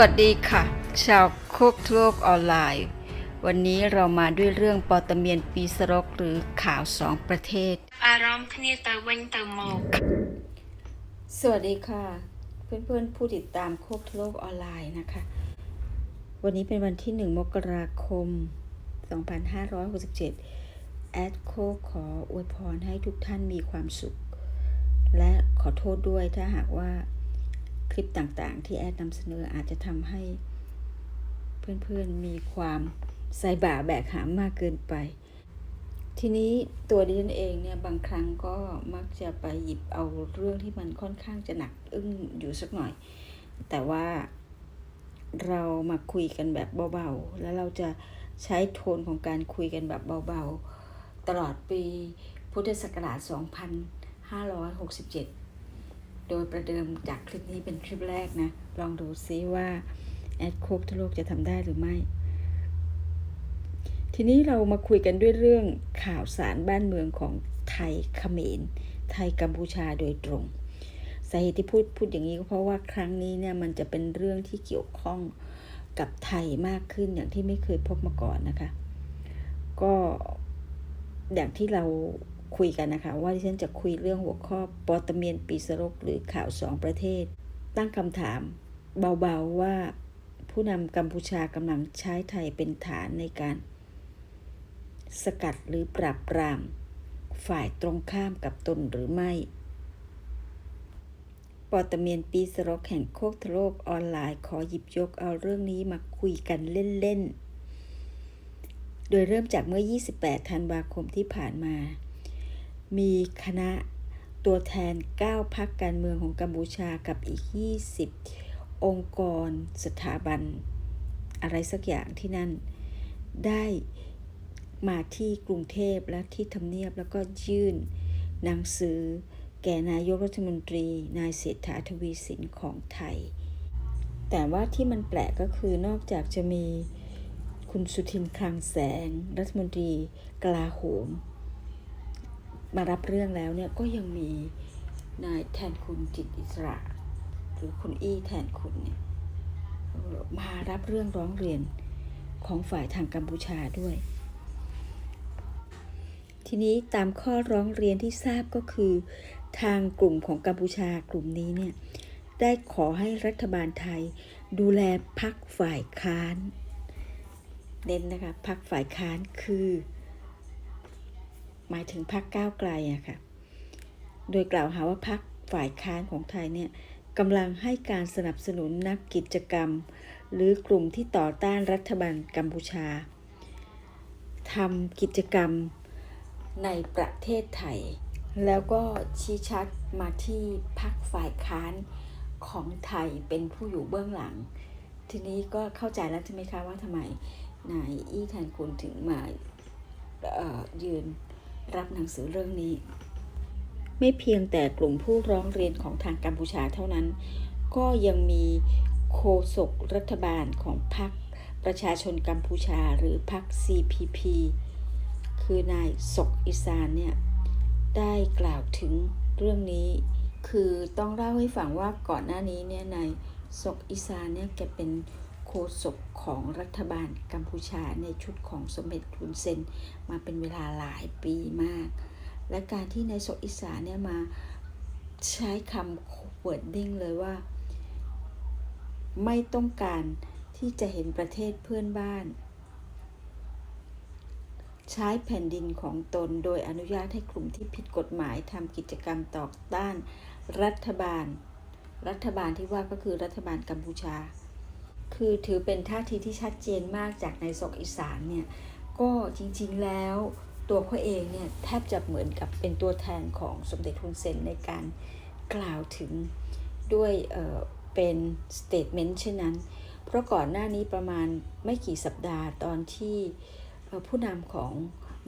วัสดีค่ะ ชาวโคกโลกออนไลน์ วันนี้เรามาด้วยเรื่องปอตเมียนปีสรกหรือข่าวสองประเทศ อารมณ์คเนตเวนเตโมอกสวัสดีค่ะ เพื่อนๆผู้ติดตามโคกโลกออนไลน์นะคะ วันนี้เป็นวันที่หนึ่งมกราคม 2567 แอดโคขออวยพรให้ทุกท่านมีความสุข และขอโทษด้วยถ้าหากว่า คลิปต่างๆ ที่แอดนำเสนออาจจะทำให้ เพื่อนๆมีความใส่บ่าแบกหามมากเกินไป ทีนี้ตัวดิฉันเองเนี่ยบางครั้งก็มักจะไปหยิบเอาเรื่องที่มันค่อนข้างจะหนักอึ้งอยู่สักหน่อย แต่ว่าเรามาคุยกันแบบเบาๆ แล้วเราจะใช้โทนของการคุยกันแบบเบาๆ ตลอดปีพุทธศักราช 2567 โดยประเดิมจากคลิปนี้เป็นคลิปแรกนะ ลองดูซิว่าแอดโคกทั่วโลกจะทำได้หรือไม่ ทีนี้เรามาคุยกันด้วยเรื่องข่าวสารบ้านเมืองของไทยเขมร ไทยกัมพูชาโดยตรงสาเหตุที่พูดพูดอย่างนี้ก็เพราะว่าครั้งนี้เนี่ยมันจะเป็นเรื่องที่เกี่ยวข้องกับไทยมากขึ้นอย่างที่ไม่เคยพบมาก่อนนะคะ ก็อย่างที่เรา คุยกันนะคะ ว่าที่ฉันจะคุยเรื่องหัวข้อปอตเมียนปีสรกหรือข่าวสองประเทศ ตั้งคำถามเบาๆว่าผู้นำกัมพูชากำลังใช้ไทยเป็นฐานในการ สกัดหรือปราบปราม ฝ่ายตรงข้ามกับตนหรือไม่ปอตเมียนปีสรกแห่งโคกทะโลกออนไลน์ขอหยิบยกเอาเรื่องนี้มาคุยกันเล่นๆโดยเริ่มจากเมื่อ 28 ธันวาคมที่ผ่านมา มีคณะตัวแทน 9พักการเมืองของกัมพูชากับอีก 20 องค์กรสถาบัน อะไรสักอย่างที่นั่น ได้มาที่กรุงเทพและที่ทำเนียบแล้วก็ยื่นหนังสือแก่นายกรัฐมนตรี นายเศรษฐาทวีสินของไทย แต่ว่าที่มันแปลกก็คือนอกจากจะมีคุณสุทินคลังแสง รัฐมนตรีกลาโหม มารับเรื่องแล้วเนี่ยก็ยังมีนายแทนคุณจิตอิสระ หรือคุณอี้แทนคุณเนี่ยมารับเรื่องร้องเรียนของฝ่ายทางกัมพูชาด้วย ทีนี้ตามข้อร้องเรียนที่ทราบก็คือ ทางกลุ่มของกัมพูชากลุ่มนี้เนี่ยได้ขอให้รัฐบาลไทย ดูแลพักฝ่ายค้าน เน้นนะคะพักฝ่ายค้านคือ หมายถึงพักก้าวไกลอะค่ะ โดยกล่าวหาว่าพักฝ่ายค้านของไทยเนี่ยกำลังให้การสนับสนุนนักกิจกรรม หรือกลุ่มที่ต่อต้านรัฐบาลกัมพูชาทำกิจกรรมในประเทศไทย แล้วก็ชี้ชัดมาที่พักฝ่ายค้านของไทยเป็นผู้อยู่เบื้องหลัง ทีนี้ก็เข้าใจแล้วใช่ไหมคะว่าทำไมนายอี้แทนคุณถึงมายืน รับหนังสือเรื่องนี้ ไม่เพียงแต่กลุ่มผู้ร้องเรียนของทางกัมพูชาเท่านั้น ก็ยังมีโฆษกรัฐบาลของพรรคประชาชนกัมพูชาหรือพรรค CPP คือนายศกอิสานเนี่ย ได้กล่าวถึงเรื่องนี้ คือต้องเล่าให้ฟังว่าก่อนหน้านี้เนี่ยนายศกอิสานเนี่ยแกเป็น ษกของรัฐบาลกัมพูชาในชุดของสมเด็จทุนเซนมาเป็นเวลาหลายปีมาก และการที่นายศกอิสาเนี่ยมาใช้คำ wording เลยว่า ไม่ต้องการที่จะเห็นประเทศเพื่อนบ้าน ใช้แผ่นดินของตนโดยอนุญาตให้กลุ่มที่ผิดกฎหมายทำกิจกรรมต่อต้านรัฐบาล รัฐบาลที่ว่าก็คือรัฐบาลกัมพูชา คือถือเป็นท่าทีที่ชัดเจนมากจากในายศกอีสานเนี่ยก็จริงๆแล้วตัวเขาเองเนี่ยแทบจะเหมือนกับเป็นตัวแทนของสมเด็จฮุนเซนในการกล่าวถึงด้วยเเป็นสเตทเมนต์เช่นนั้น เพราะก่อนหน้านี้ประมาณไม่กี่สัปดาห์ตอนที่ผู้นำของ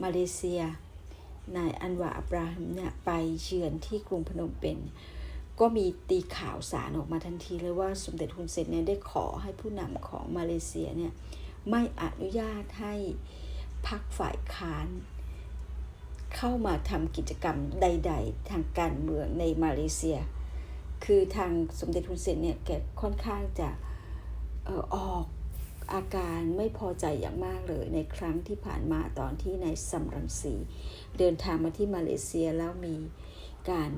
มาเลเซียนายอันวาอับราฮัมเนี่ยไปเยือนที่กรุงพนมเปญ ก็มีตีข่าวสารออกมาทันทีเลยว่าสมเด็จฮุนเซนเนี่ยได้ขอให้ผู้นำของมาเลเซียเนี่ยไม่อนุญาตให้พรรคฝ่ายค้าน เข้ามาทำกิจกรรมใด ๆ ทางการเมืองในมาเลเซีย คือทางสมเด็จฮุนเซนเนี่ยแกค่อนข้างจะออออกอาการไม่พอใจอย่างมากเลยในครั้งที่ผ่านมาตอนที่นายซัมรังสี เดินทางมาที่มาเลเซียแล้วมีการ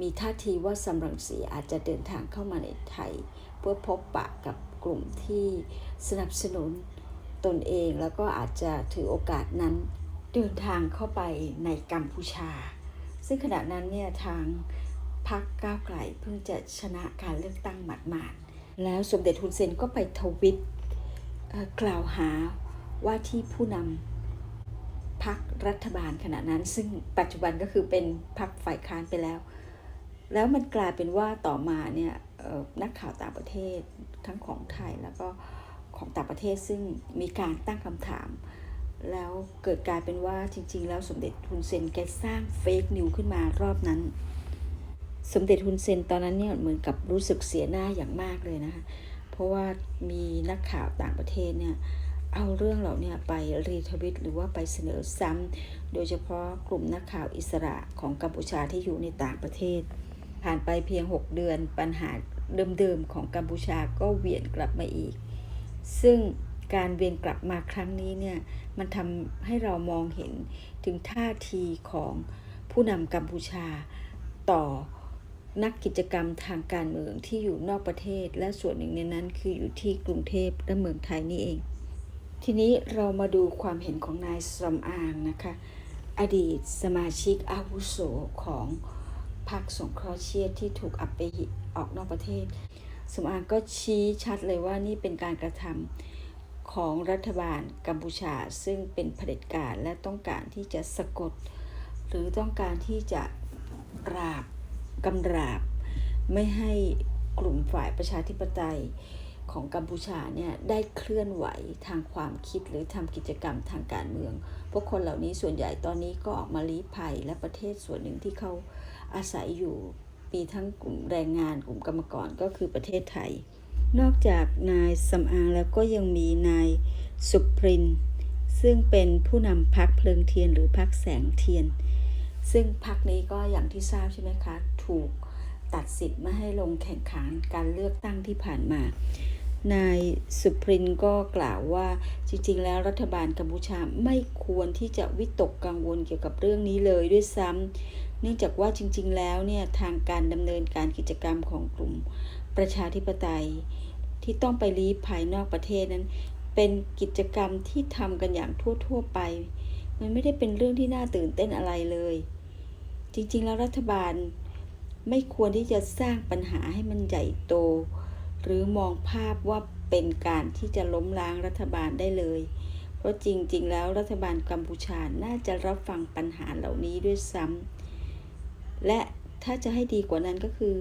มีท่าทีว่าซัมรังสีอาจจะเดินทางเข้ามาในไทย เพื่อพบปะกับกลุ่มที่สนับสนุนตนเองแล้วก็อาจจะถือโอกาสนั้นเดินทางเข้าไปในกัมพูชา ซึ่งขณะนั้นเนี่ยทางพรรคก้าวไกลเพิ่งจะชนะการเลือกตั้งหมาดๆแล้วสมเด็จฮุนเซนก็ไปทวิตกล่าวหาว่าที่ผู้นำพรรครัฐบาลขณะนั้น ซึ่งปัจจุบันก็คือเป็นพรรคฝ่ายค้านไปแล้ว แล้วมันกลายเป็นว่าต่อมาเนี่ยนักข่าวต่างประเทศทั้งของไทยแล้วก็ของต่างประเทศซึ่งมีการตั้งคำถาม แล้วเกิดกลายเป็นว่าจริง ๆ แล้วสมเด็จฮุนเซนแกสร้างเฟกนิวขึ้นมารอบนั้น สมเด็จฮุนเซนตอนนั้นเนี่ยเหมือนกับรู้สึกเสียหน้าอย่างมากเลยนะคะเพราะว่ามีนักข่าวต่างประเทศเนี่ยเอาเรื่องเหล่านี้ไปรีทวิตหรือว่าไปเสนอซ้ำโดยเฉพาะกลุ่มนักข่าวอิสระของกัมพูชาที่อยู่ในต่างประเทศ ผ่านไปเพียง 6 เดือนปัญหาเดิมๆของกัมพูชาก็เวียนกลับมาอีก ซึ่งการเวียนกลับมาครั้งนี้เนี่ยมันทำให้เรามองเห็นถึงท่าทีของผู้นำกัมพูชาต่อนักกิจกรรมทางการเมืองที่อยู่นอกประเทศ และส่วนหนึ่งในนั้นคืออยู่ที่กรุงเทพและเมืองไทยนี่เอง ทีนี้เรามาดูความเห็นของนายสมอางนะคะ อดีตสมาชิกอาวุโสของ พรรคสงเคราะห์เชียที่ถูกอับไปหิออกนอกประเทศ สมอางก็ชี้ชัดเลยว่านี่เป็นการกระทำของรัฐบาลกัมพูชา ซึ่งเป็นเผด็จการและต้องการที่จะสะกด หรือต้องการที่จะปราบกำราบ ไม่ให้กลุ่มฝ่ายประชาธิปไตยของกัมพูชาเนี่ยได้เคลื่อนไหวทางความคิดหรือทำกิจกรรมทางการเมือง พวกคนเหล่านี้ส่วนใหญ่ตอนนี้ก็ออกมาลี้ภัยและประเทศส่วนหนึ่งที่เขา อาศัยอยู่มีทั้งกลุ่มแรงงานกลุ่มกรรมกรก็คือประเทศไทย นอกจากนายสำอางแล้วก็ยังมีนายสุปรินทร์ซึ่งเป็นผู้นำพักเพลิงเทียนหรือพักแสงเทียน ซึ่งพักนี้ก็อย่างที่ทราบใช่ไหมคะ ถูกตัดสิทธิ์ไม่ให้ลงแข่งขันการเลือกตั้งที่ผ่านมา นายสุปรินก็กล่าวว่าจริงๆ แล้วรัฐบาลกัมพูชาไม่ควรที่จะวิตกกังวลเกี่ยวกับเรื่องนี้เลยด้วยซ้ำเนื่องจากว่าจริง ๆ แล้วเนี่ยทางการดำเนินการกิจกรรมของกลุ่มประชาธิปไตย ที่ต้องไปลี้ภัยนอกประเทศนั้น เป็นกิจกรรมที่ทำกันอย่างทั่ว ๆ ไป มันไม่ได้เป็นเรื่องที่น่าตื่นเต้นอะไรเลย จริงๆ แล้วรัฐบาลไม่ควรที่จะสร้างปัญหาให้มันใหญ่โต หรือมองภาพว่าเป็นการที่จะล้มล้างรัฐบาลได้เลย เพราะจริง ๆ แล้วรัฐบาลกัมพูชาน่าจะรับฟังปัญหาเหล่านี้ด้วยซ้ำและถ้าจะให้ดีกว่านั้นก็คือ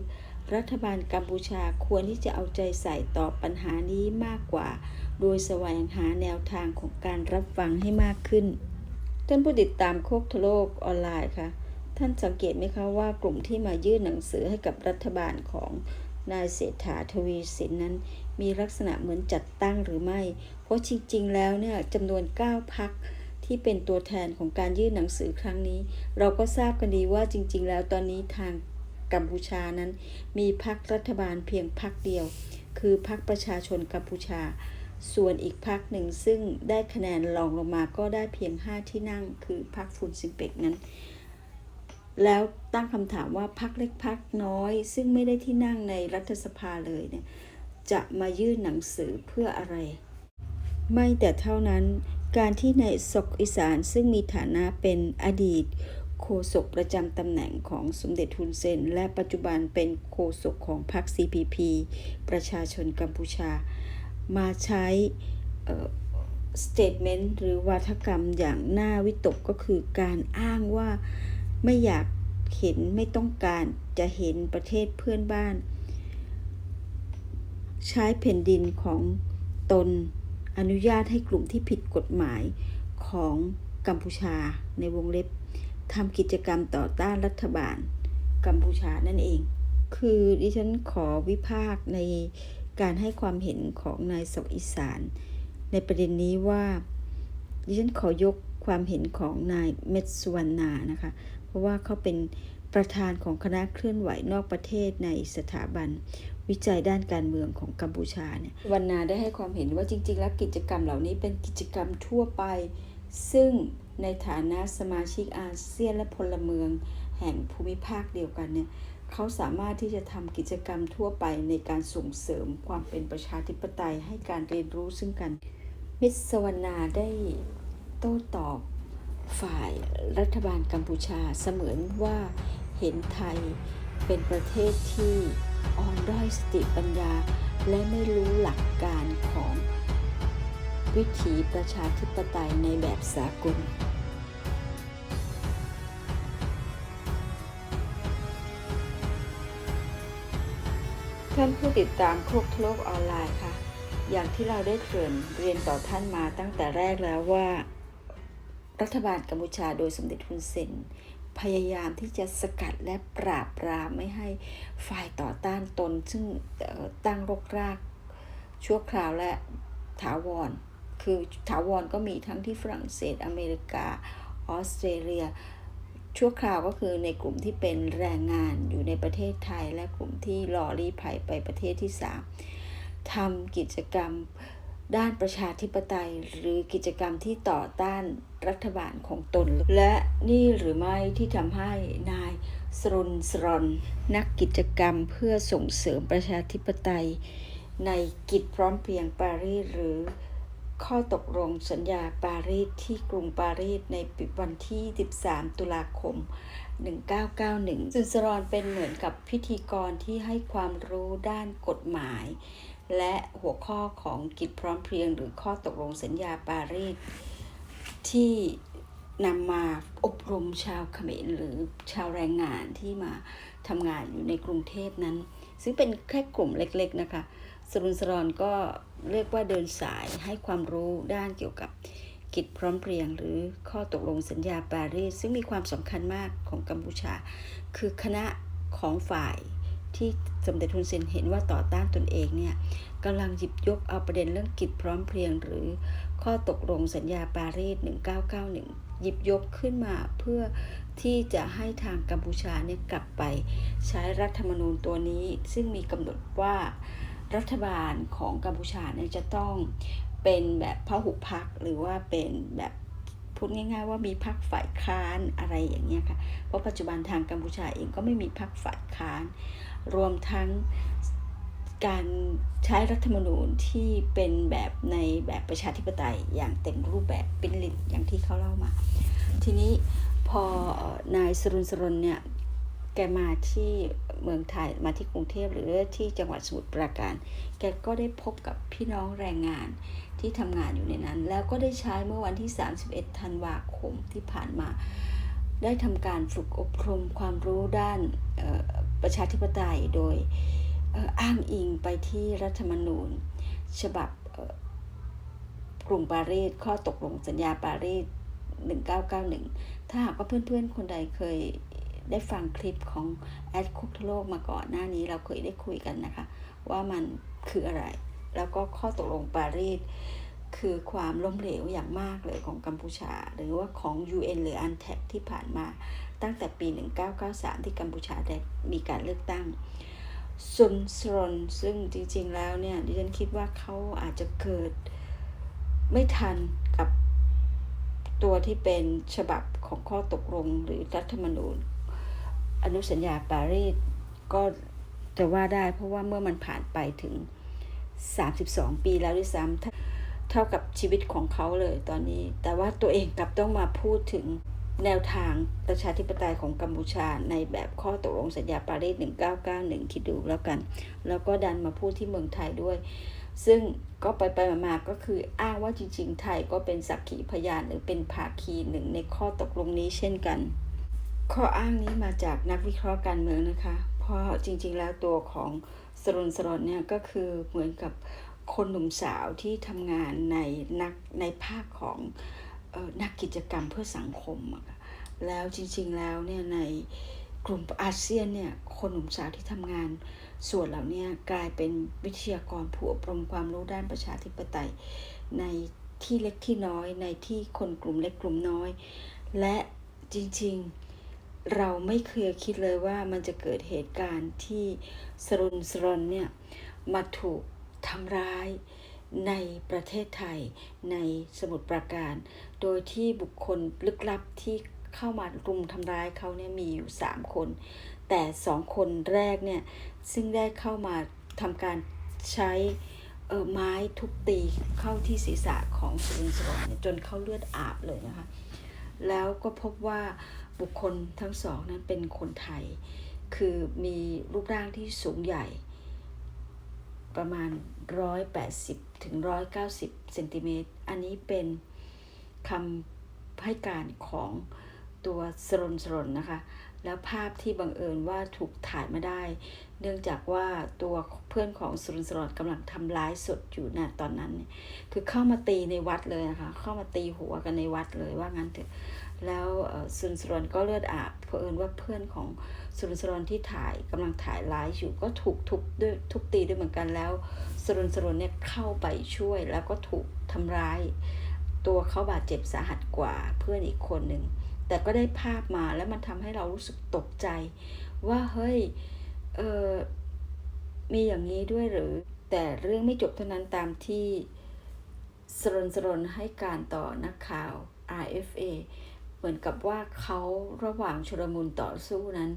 รัฐบาลกัมพูชาควรที่จะเอาใจใส่ต่อปัญหานี้มากกว่า โดยแสวงหาแนวทางของการรับฟังให้มากขึ้น ท่านผู้ติดตามโคกทโลกออนไลน์ค่ะท่านสังเกตไหมคะว่ากลุ่มที่มายื่นหนังสือให้กับรัฐบาลของ นายเศรษฐาทวีสินนั้น มีลักษณะเหมือนจัดตั้งหรือไม่ เพราะจริง ๆ แล้วเนี่ยจำนวน 9 พักที่เป็นตัวแทนของการยื่นหนังสือครั้งนี้ เราก็ทราบกันดีว่าจริง ๆ แล้วตอนนี้ทางกัมพูชานั้น มีพักรัฐบาลเพียงพักเดียว คือพักประชาชนกัมพูชา ส่วนอีกพักหนึ่งซึ่งได้คะแนนรองลงมาก็ได้เพียง 5 ที่นั่ง คือพักฟุนซิมเปกนั้น แล้วตั้งคำถามว่าพักเล็กพักน้อย ซึ่งไม่ได้ที่นั่งในรัฐสภาเลยเนี่ยจะมายื่นหนังสือเพื่ออะไร ไม่แต่เท่านั้นการที่ในศกอีสานซึ่งมีฐานะเป็นอดีตโฆษกประจำตำแหน่งของสมเด็จทุนเซน และปัจจุบันเป็นโฆษกของพรรค CPP ประชาชนกัมพูชา มาใช้สเตทเมนต์หรือวาทกรรมอย่างน่าวิตกก็คือการอ้างว่า ไม่อยากเห็นไม่ต้องการจะเห็นประเทศเพื่อนบ้าน ใช้แผ่นดินของตนอนุญาตให้กลุ่มที่ผิดกฎหมายของกัมพูชาในวงเล็บทำกิจกรรมต่อต้านรัฐบาล กัมพูชานั่นเอง คือดิฉันขอวิพากษ์ในการให้ความเห็นของนายสกอีสาน ในประเด็นนี้ว่า ดิฉันขอยกความเห็นของนายเมสุวรรณานะคะ ราะว่าเขาเป็นประธานของคณะเคลื่อนไหวนอกประเทศในสถาบัน วิจัยด้านการเมืองของกัมพูชาเนี่ยวันนาได้ให้ความเห็นว่าจริง ๆ แล้วกิจกรรมเหล่านี้เป็นกิจกรรมทั่วไป ซึ่งในฐานะสมาชิกอาเซียนและพลเมือง แห่งภูมิภาคเดียวกันเนี่ยเขาสามารถที่จะทำกิจกรรมทั่วไปในการส่งเสริมความเป็นประชาธิปไตยให้การเรียนรู้ซึ่งกัน มิตรสวรรณาได้โต้ตอบ ฝ่ายรัฐบาลกัมพูชาเสมือนว่าเห็นไทยเป็นประเทศที่อ่อนด้อยสติปัญญา และไม่รู้หลักการของวิถีประชาธิปไตยในแบบสากลท่านผู้ติดตามโคกโลกออนไลน์ค่ะ อย่างที่เราได้เกริ่นเรียนต่อท่านมาตั้งแต่แรกแล้วว่า รัฐบาลกัมพูชาโดยสมเด็จฮุนเซนพยายามที่จะสกัดและปราบปรามไม่ให้ฝ่ายต่อต้านตน ซึ่งตั้งรกราก ชั่วคราวและถาวร คือถาวรก็มีทั้งที่ฝรั่งเศสอเมริกา ออสเตรเลีย ชั่วคราวก็คือในกลุ่มที่เป็นแรงงานอยู่ในประเทศไทย และกลุ่มที่รอรีภัยไปประเทศที่ 3ทำกิจกรรม ด้านประชาธิปไตย หรือกิจกรรมที่ต่อต้านรัฐบาลของตน และนี่หรือไม่ที่ทำให้นายสรุนสรอนนักกิจกรรมเพื่อส่งเสริมประชาธิปไตย ในกิจพร้อมเพียงปารีสหรือข้อตกลงสัญญาปารีสที่กรุงปารีสในวันที่ 13 ตุลาคม 1991ซุนสรอนเป็นเหมือนกับพิธีกรที่ให้ความรู้ด้านกฎหมาย และหัวข้อของกิจพร้อมเพรียง หรือข้อตกลงสัญญาปารีสที่นำมาอบรมชาวเขมรหรือชาวแรงงานที่มาทำงานอยู่ในกรุงเทพนั้น ซึ่งเป็นแค่กลุ่มเล็กๆนะคะสรุนสรอนก็เรียกว่าเดินสายให้ความรู้ด้านเกี่ยวกับกิจพร้อมเพรียง หรือข้อตกลงสัญญาปารีสซึ่งมีความสำคัญมากของกัมพูชา คือคณะของฝ่าย ที่สมเด็จทุนเซนเห็นว่าต่อต้านตนเองเนี่ยกำลังหยิบยกเอาประเด็นเรื่องกิจพร้อมเพรียง หรือข้อตกลงสัญญาปารีส 1991 หยิบยกขึ้นมาเพื่อที่จะให้ทางกัมพูชาเนี่ยกลับไปใช้รัฐธรรมนูญตัวนี้ ซึ่งมีกำหนดว่ารัฐบาลของกัมพูชาเนี่ยจะต้องเป็นแบบพหุพักหรือว่าเป็นแบบพูดง่าย ๆ ว่ามีพรรคฝ่ายค้านอะไรอย่างเงี้ยค่ะ เพราะปัจจุบันทางกัมพูชาเองก็ไม่มีพรรคฝ่ายค้าน รวมทั้งการใช้รัฐธรรมนูญที่เป็นแบบในแบบประชาธิปไตยอย่างเต็มรูปแบบเป็นลินอย่างที่เขาเล่ามา ทีนี้พอนายสรุนสรนเนี่ยแกมาที่เมืองไทยมาที่กรุงเทพหรือที่จังหวัดสมุทรปราการ แกก็ได้พบกับพี่น้องแรงงานที่ทำงานอยู่ในนั้น แล้วก็ได้ใช้เมื่อวันที่ 31 ธันวาคมที่ผ่านมา ได้ทำการฝึกอบรมความรู้ด้าน ประชาธิปไตยโดยอ,อ้างอิงไปที่รัฐธรรมนูญ ฉบับกรุงปารีสข้อตกลงสัญญาปารีส 1991 ถ้าหากว่าเพื่อนๆ คนใดเคยได้ฟังคลิปของแอดคุกทโลกมาก่อนหน้านี้เราเคยได้คุยกันนะคะ ว่ามันคืออะไร แล้วก็ข้อตกลงปารีส คือความล้มเหลวอย่างมากเลยของกัมพูชา หรือว่าของ UN หรือ u n t a c ที่ผ่านมาตั้งแต่ปี 1993 ที่กัมพูชาได้มีการเลือกตั้งซุนสรนซึ่งจริงๆแล้วเนี่ยดิฉันคิดว่าเขาอาจจะเกิดไม่ทันกับตัวที่เป็นฉบับของข้อตกลงหรือรัฐธรรมนูญ อนุสัญญาปารีสก็จะว่าได้เพราะว่าเมื่อมันผ่านไปถึง 32 ปีแล้วด้วยซ้ำ ท่าเท่ากับชีวิตของเขาเลยตอนนี้ แต่ว่าตัวเองกลับต้องมาพูดถึงแนวทางประชาธิปไตยของกัมพูชา ในแบบข้อตกลงสัญญาปารีส 1991 คิดดูแล้วกัน แล้วก็ดันมาพูดที่เมืองไทยด้วย ซึ่งก็ไปไปมาๆก็คืออ้างว่าจริง ๆ ไทยก็เป็นสักขีพยานหรือเป็นภาคีหนึ่งในข้อตกลงนี้เช่นกัน ข้ออ้างนี้มาจากนักวิเคราะห์การเมืองนะคะ เพราะจริง ๆ แล้วตัวของสรนสรนเนี่ยก็คือเหมือนกับ คนหนุ่มสาวที่ทำงานในนักในภาคของออนักกิจกรรมเพื่อสังคม แล้วจริงๆแล้วเนี่ยในกลุ่มอาเซียนเนี่ยคนหนุ่มสาวที่ทำงานส่วนเหล่านี้กลายเป็นวิทยากรผู้อบรมความรู้ด้านประชาธิปไตย ในที่เล็กที่น้อยในที่คนกลุ่มเล็กกลุ่มน้อย และจริงๆเราไม่เคยคิดเลยว่ามันจะเกิดเหตุการณ์ที่สรุนสรนเนี่ยมาถูก ทำร้ายในประเทศไทยในสมุทรปราการ โดยที่บุคคลลึกลับที่เข้ามารุมทำร้ายเขาเนี่ยมีอยู่ 3 คน แต่สองคนแรกเนี่ยซึ่งได้เข้ามาทำการใช้ไม้ทุบตีเข้าที่ศีรษะของสุนสรนเนี่ยจนเขาเลือดอาบเลยนะคะ แล้วก็พบว่าบุคคลทั้งสองนั้นเป็นคนไทย คือมีรูปร่างที่สูงใหญ่ ประมาณ 180ถึง190เซนติเมตรอันนี้เป็นคำให้การของตัวสรนสรนนะคะ แล้วภาพที่บังเอิญว่าถูกถ่ายมาได้ เนื่องจากว่าตัวเพื่อนของสรนสรนกำลังทำร้ายสดอยู่นะตอนนั้น คือเข้ามาตีในวัดเลยนะคะ เข้ามาตีหัวกันในวัดเลยว่างั้นเถอะ แล้วสุนทรนก็เลือดอาบเผอิญว่าเพื่อนของสุนทรนที่ถ่ายกำลังถ่ายไลฟ์อยู่ก็ถูกทุบด้วยทุบตีด้วยเหมือนกันแล้ว สุนทรนเนี่ยเข้าไปช่วยแล้วก็ถูกทำร้าย ตัวเขาบาดเจ็บสาหัสกว่าเพื่อนอีกคนหนึ่งแต่ก็ได้ภาพมาแล้วมันทำให้เรารู้สึกตกใจ ว่าเฮ้ยเออมีอย่างนี้ด้วยหรือ แต่เรื่องไม่จบเท่านั้นตามที่สรนสรนให้การต่อนักข่าว RFA เหมือนกับว่าเขาระหว่างชุลมุนต่อสู้นั้น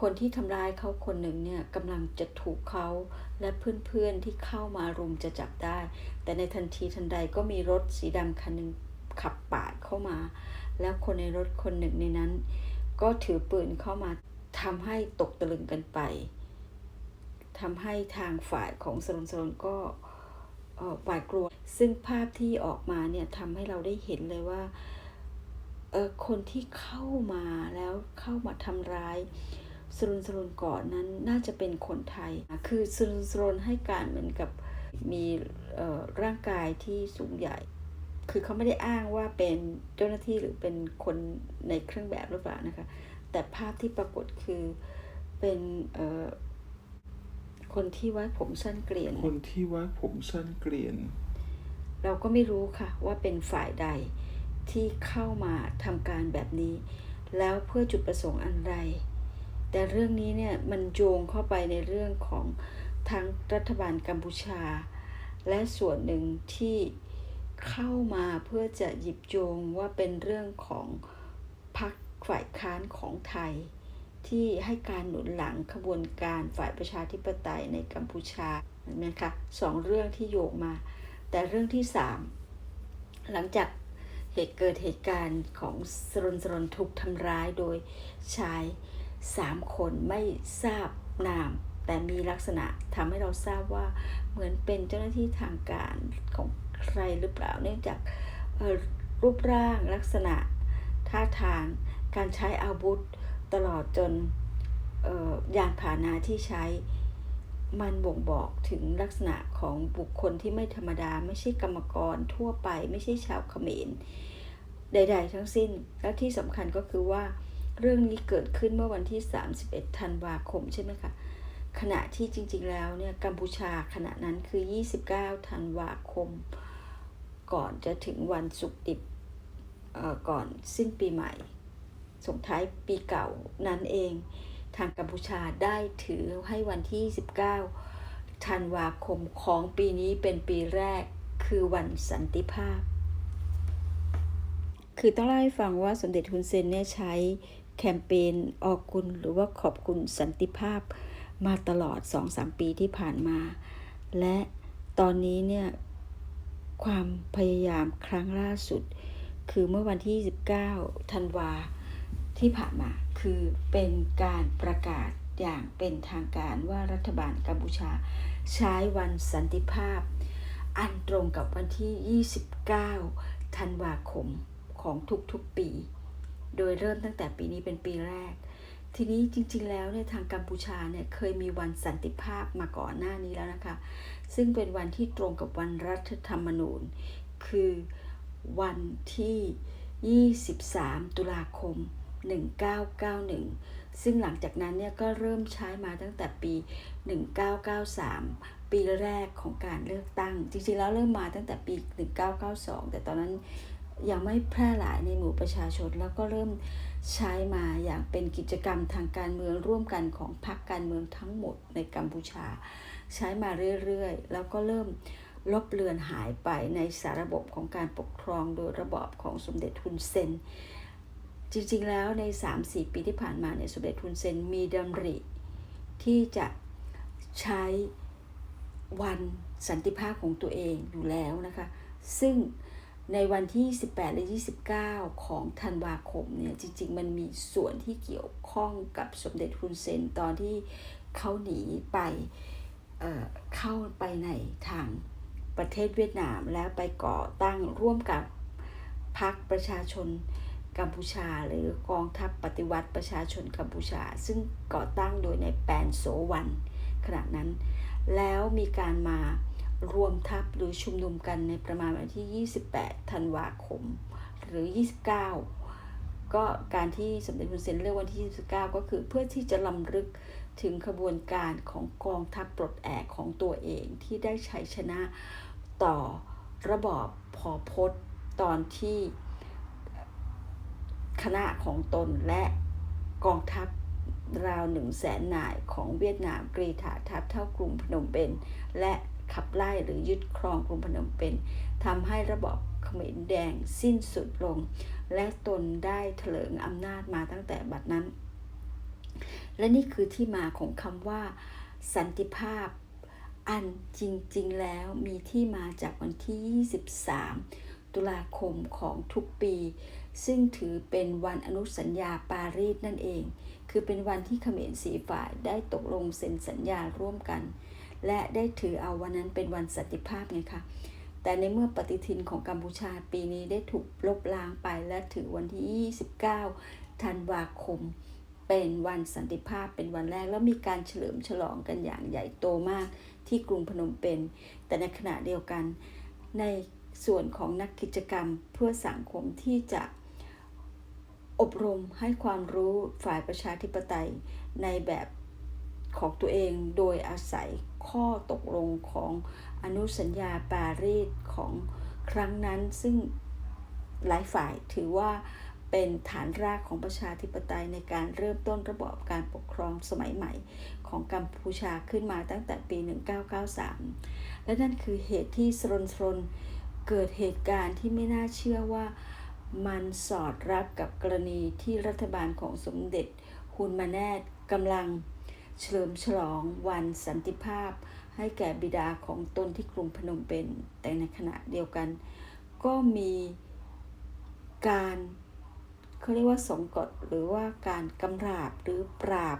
คนที่ทำร้ายเขาคนหนึ่งเนี่ยกำลังจะถูกเขาและเพื่อนๆที่เข้ามารุมจะจับได้ แต่ในทันทีทันใดก็มีรถสีดำคันหนึ่งขับปาดเข้ามา แล้วคนในรถคนหนึ่งในนั้น ก็ถือปืนเข้ามาทำให้ตกตะลึงกันไปทำให้ทางฝ่ายของสรนสรนก็อ่อหวาดกลัว ซึ่งภาพที่ออกมาเนี่ยทำให้เราได้เห็นเลยว่า คนที่เข้ามาแล้วเข้ามาทำร้ายสรุนสรุนก่อนนั้นน่าจะเป็นคนไทย คือสรุนสรุนให้การเหมือนกับมีเอ่อร่างกายที่สูงใหญ่ คือเขาไม่ได้อ้างว่าเป็นเจ้าหน้าที่หรือเป็นคนในเครื่องแบบหรือเปล่านะคะ แต่ภาพที่ปรากฏคือเป็นเอ่อคนที่ไว้ผมสั้นเกลียน คนที่ไว้ผมสั้นเกลียน เราก็ไม่รู้ค่ะว่าเป็นฝ่ายใด ที่เข้ามาทำการแบบนี้ แล้วเพื่อจุดประสงค์อันไรแต่เรื่องนี้เนี่ยมันโยงเข้าไปในเรื่องของทั้งรัฐบาลกัมพูชา และส่วนหนึ่งที่เข้ามาเพื่อจะหยิบโยงว่าเป็นเรื่องของพรรคฝ่ายค้านของไทย ที่ให้การหนุนหลังขบวนการฝ่ายประชาธิปไตยในกัมพูชาเห็นไหมคะสองเรื่องที่โยงมา แต่เรื่องที่สามหลังจาก เหตุเกิดเหตุการณ์ของสรนสรนถูกทำร้ายโดยชายสามคนไม่ทราบนาม แต่มีลักษณะทำให้เราทราบว่าเหมือนเป็นเจ้าหน้าที่ทางการของใครหรือเปล่า เนื่องจากรูปร่างลักษณะท่าทางการใช้อาวุธตลอดจนยานพาหนะที่ใช้ มันบ่งบอกถึงลักษณะของบุคคลที่ไม่ธรรมดา ไม่ใช่กรรมกรทั่วไป ไม่ใช่ชาวเขมร ใด ๆ ทั้งสิ้น และที่สำคัญก็คือว่า เรื่องนี้เกิดขึ้นเมื่อวันที่ 31 ธันวาคมใช่ไหมคะ ขณะที่จริง ๆ แล้วเนี่ยกัมพูชาขณะนั้นคือ 29 ธันวาคม ก่อนจะถึงวันศุกดิบเอ่อก่อนสิ้นปีใหม่ส่งท้ายปีเก่านั้นเอง ทางกัมพูชาได้ถือให้วันที่ 19 ธันวาคมของปีนี้เป็นปีแรกคือวันสันติภาพ คือต้องเล่าให้ฟังว่าสมเด็จฮุนเซนเนี่ยใช้แคมเปญออกคุณหรือว่าขอบคุณสันติภาพมาตลอด 2-3 ปีที่ผ่านมา และตอนนี้เนี่ยความพยายามครั้งล่าสุด คือเมื่อวันที่ 19 ธันวา ที่ผ่านมา คือเป็นการประกาศอย่างเป็นทางการว่ารัฐบาลกัมพูชาใช้วันสันติภาพ อันตรงกับวันที่ 29 ธันวาคมของทุกๆปี โดยเริ่มตั้งแต่ปีนี้เป็นปีแรก ทีนี้จริงๆแล้วเนี่ยทางกัมพูชาเนี่ยเคยมีวันสันติภาพมาก่อนหน้านี้แล้วนะคะ ซึ่งเป็นวันที่ตรงกับวันรัฐธรรมนูญ คือวันที่ 23 ตุลาคม 1991 ซึ่งหลังจากนั้นเนี่ยก็เริ่มใช้มาตั้งแต่ปี 1993 ปีแรกของการเลือกตั้ง จริงๆแล้วเริ่มมาตั้งแต่ปี 1992 แต่ตอนนั้นยังไม่แพร่หลายในหมู่ประชาชน แล้วก็เริ่มใช้มาอย่างเป็นกิจกรรมทางการเมืองร่วมกันของพรรคการเมืองทั้งหมดในกัมพูชา ใช้มาเรื่อยๆ แล้วก็เริ่มลบเลือนหายไปในสารบบของการปกครองโดยระบอบของสมเด็จฮุนเซน จริงๆแล้วใน 3-4 ปีที่ผ่านมาเนี่ยสมเด็จฮุนเซนมีดำริ ที่จะใช้วันสันติภาพของตัวเองอยู่แล้วนะคะ ซึ่งในวันที่ 18 และ 29 ของธันวาคมเนี่ยจริง ๆ มันมีส่วนที่เกี่ยวข้องกับสมเด็จฮุนเซนตอนที่เขาหนีไปเเข้าไปในทางประเทศเวียดนามแล้วไปก่อตั้งร่วมกับพรรคประชาชน กัมพูชา หรือกองทัพปฏิวัติประชาชนกัมพูชา ซึ่งก่อตั้งโดยในายแปนโสวันขณะนั้น แล้วมีการมารวมทัพหรือชุมนุมกันในประมาณวันที่ 28 ธันวาคม หรือ 29 ก็การที่สมเด็จพระเซนเลือกวันที่ 29 ก็คือเพื่อที่จะลำลึกถึงขบวนการของกองทัพปลดแอกของตัวเองที่ได้ชัยชนะต่อระบอบพอพศตอนที่ คณะของตนและกองทัพราวหนึ่งแสนนายของเวียดนามกรีธาทัพเท่ากรุงพนมเปญและขับไล่หรือยึดครองกรุงพนมเปญทำให้ระบอบเขมรแดงสิ้นสุดลง และตนได้เถลิงอำนาจมาตั้งแต่บัดนั้น และนี่คือที่มาของคำว่า สันติภาพ อันจริง ๆ แล้วมีที่มาจากวันที่ 23 ตุลาคมของทุกปี ซึ่งถือเป็นวันอนุสัญญาปารีสนั่นเอง คือเป็นวันที่เขมรสีฝ่ายได้ตกลงเซ็นสัญญาร่วมกัน และได้ถือเอาวันนั้นเป็นวันสันติภาพไงคะแต่ในเมื่อปฏิทินของกัมพูชาปีนี้ได้ถูกลบล้างไปและถือวันที่ 29 ธันวาคม เป็นวันสันติภาพเป็นวันแรกแล้วมีการเฉลิมฉลองกันอย่างใหญ่โตมากที่กรุงพนมเปญแต่ในขณะเดียวกัน ในส่วนของนักกิจกรรมเพื่อสังคมที่จะ อบรมให้ความรู้ฝ่ายประชาธิปไตยในแบบของตัวเองโดยอาศัยข้อตกลงของอนุสัญญาปารีสของครั้งนั้นซึ่งหลายฝ่ายถือว่าเป็นฐานรากของประชาธิปไตยในการเริ่มต้นระบอบการปกครองสมัยใหม่ของกัมพูชาขึ้นมาตั้งแต่ปี 1993 และนั่นคือเหตุที่สรนสรนเกิดเหตุการณ์ที่ไม่น่าเชื่อว่า มันสอดรับกับกรณีที่รัฐบาลของสมเด็จฮุนมาแนตกำลังเฉลิมฉลองวันสันติภาพ ให้แก่บิดาของตนที่กรุงพนมเปญแต่ในขณะเดียวกัน ก็มีการเขาเรียกว่าสงกฎหรือว่าการกำราบหรือปราบ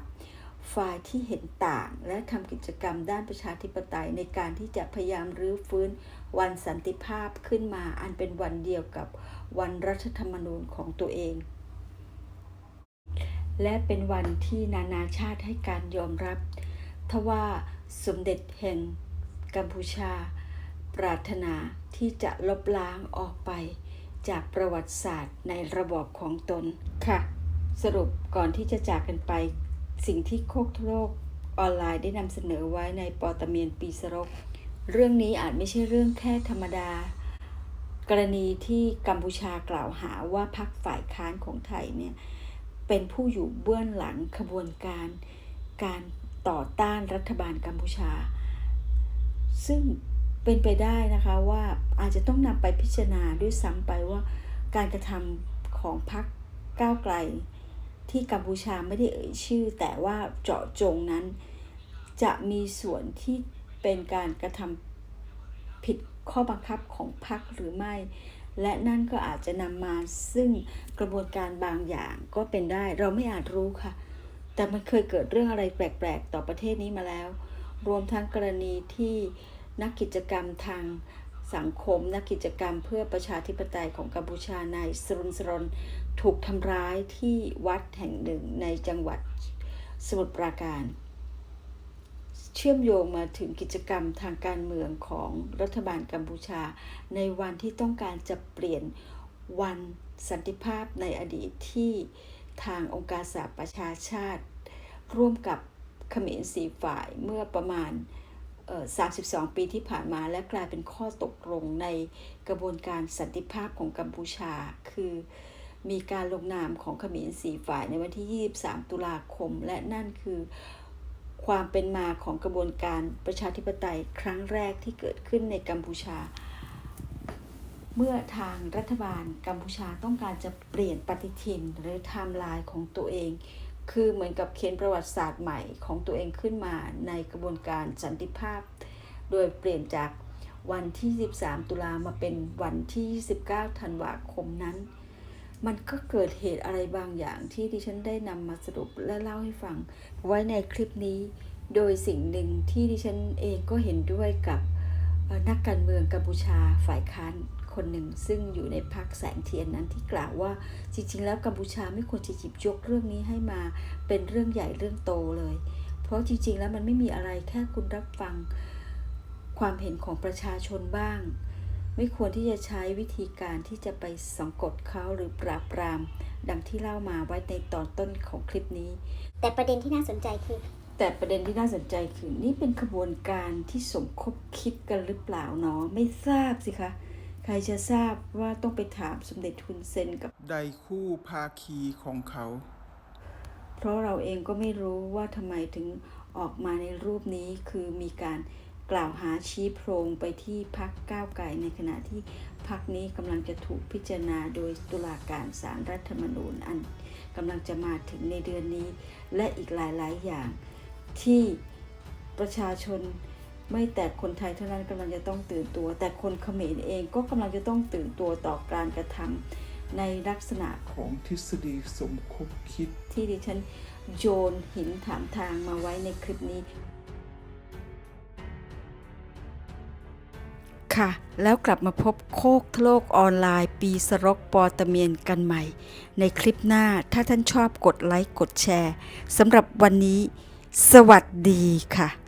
ฝ่ายที่เห็นต่าง และทำกิจกรรมด้านประชาธิปไตยในการที่จะพยายามรื้อฟื้นวันสันติภาพขึ้นมาอันเป็นวันเดียวกับวันรัฐธรรมนูญของตัวเอง และเป็นวันที่นานาชาติให้การยอมรับ ทว่าสมเด็จแห่งกัมพูชา ปรารถนาที่จะลบล้างออกไปจากประวัติศาสตร์ในระบอบของตนค่ะ สรุปก่อนที่จะจากกันไป สิ่งที่โคกโลกออนไลน์ได้นำเสนอไว้ในปอตเมียนปีสรก เรื่องนี้อาจไม่ใช่เรื่องแค่ธรรมดา กรณีที่กัมพูชากล่าวหาว่าพรรคฝ่ายค้านของไทยเนี่ยเป็นผู้อยู่เบื้องหลังขบวนการ การต่อต้านรัฐบาลกัมพูชา ซึ่งเป็นไปได้นะคะว่าอาจจะต้องนำไปพิจารณาด้วยซ้ำไปว่าการกระทำของพรรคก้าวไกล ที่กัมพูชาไม่ได้เอ่ยชื่อ แต่ว่าเจาะจงนั้น จะมีส่วนที่เป็นการกระทำผิดข้อบังคับของพรรคหรือไม่ และนั่นก็อาจจะนำมาซึ่งกระบวนการบางอย่างก็เป็นได้เราไม่อาจรู้ค่ะ แต่มันเคยเกิดเรื่องอะไรแปลกๆ ต่อประเทศนี้มาแล้ว รวมทั้งกรณีที่นักกิจกรรมทางสังคมนักกิจกรรมเพื่อประชาธิปไตยของกัมพูชานายสรุนสรน ถูกทำร้ายที่วัดแห่งหนึ่งในจังหวัดสมุทรปราการ เชื่อมโยงมาถึงกิจกรรมทางการเมืองของรัฐบาลกัมพูชา ในวันที่ต้องการจะเปลี่ยนวันสันติภาพในอดีตที่ทางองค์การสหประชาชาติ ร่วมกับเขมรสีฝ่ายเมื่อประมาณเอ่อ32 ปีที่ผ่านมาและกลายเป็นข้อตกลงในกระบวนการสันติภาพของกัมพูชา คือ มีการลงนามของขมรสีฝ่ายในวันที่ 23 ตุลาคม และนั่นคือความเป็นมาของกระบวนการประชาธิปไตยครั้งแรกที่เกิดขึ้นในกัมพูชา เมื่อทางรัฐบาลกัมพูชาต้องการจะเปลี่ยนปฏิทินหรือไทม์ไลน์ของตัวเอง คือเหมือนกับเขียนประวัติศาสตร์ใหม่ของตัวเองขึ้นมาในกระบวนการสันติภาพ โดยเปลี่ยนจากวันที่ 13 ตุลามาเป็นวันที่ 29 ธันวาคมนั้น มันก็เกิดเหตุอะไรบางอย่างที่ดิฉันได้นำมาสรุปและเล่าให้ฟัง ไว้ในคลิปนี้ โดยสิ่งหนึ่งที่ดิฉันเองก็เห็นด้วยกับนักการเมืองกัมพูชาฝ่ายค้านคนหนึ่งซึ่งอยู่ในพรรคแสงเทียนนั้นที่กล่าวว่าจริง ๆ แล้วกัมพูชาไม่ควรจะหยิบยกเรื่องนี้ให้มาเป็นเรื่องใหญ่เรื่องโตเลย เพราะจริง ๆ แล้วมันไม่มีอะไรแค่คุณรับฟังความเห็นของประชาชนบ้าง ไม่ควรที่จะใช้วิธีการที่จะไปสังกดเขาหรือปราบปราม ดังที่เล่ามาไว้ในตอนต้นของคลิปนี้ แต่ประเด็นที่น่าสนใจคือ แต่ประเด็นที่น่าสนใจคือนี่เป็นขบวนการที่สมคบคิดกันหรือเปล่าเนาะไม่ทราบสิคะใครจะทราบว่าต้องไปถามสมเด็จทุนเซนกับใดคู่ภาคีของเขา เพราะเราเองก็ไม่รู้ว่าทำไมถึงออกมาในรูปนี้คือมีการ กล่าวหาชี้โพรงไปที่พักก้าวไกลในขณะที่พักนี้กำลังจะถูกพิจารณาโดยตุลาการศารรัฐธรรมนูญอันกำลังจะมาถึงในเดือนนี้ และอีกหลายๆ อย่างที่ประชาชนไม่แต่คนไทยเท่านั้นกำลังจะต้องตื่นตัว แต่คนเขมรเองก็กำลังจะต้องตื่นตัวต่อการกระทำในลักษณะของทฤษฎีสมคบคิดที่ดิฉันโยนหินถามทางมาไว้ในคลิปนี้ ค่ะ แล้วกลับมาพบโคกโลกออนไลน์ ปีสรกปอตะเมียนกันใหม่ ในคลิปหน้าถ้าท่านชอบกดไลค์กดแชร์สำหรับวันนี้ สวัสดีค่ะ